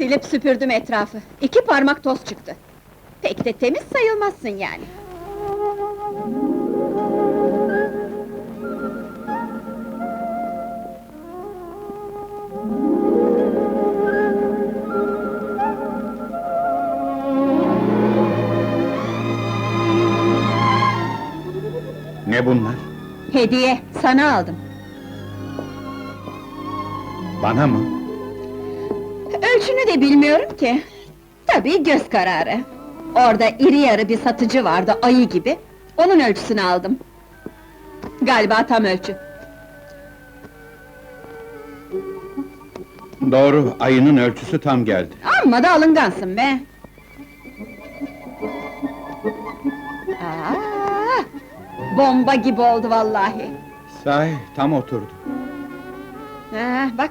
Silip süpürdüm etrafı. İki parmak toz çıktı. Pek de temiz sayılmazsın yani. Ne bunlar? Hediye, sana aldım. Bana mı? Ölçünü de bilmiyorum ki. Tabii göz kararı. Orada iri yarı bir satıcı vardı, ayı gibi. Onun ölçüsünü aldım. Galiba tam ölçü. Doğru, ayının ölçüsü tam geldi. Amma da alıngansın be! Aa, bomba gibi oldu vallahi. Sahi, tam oturdu. Ha, bak,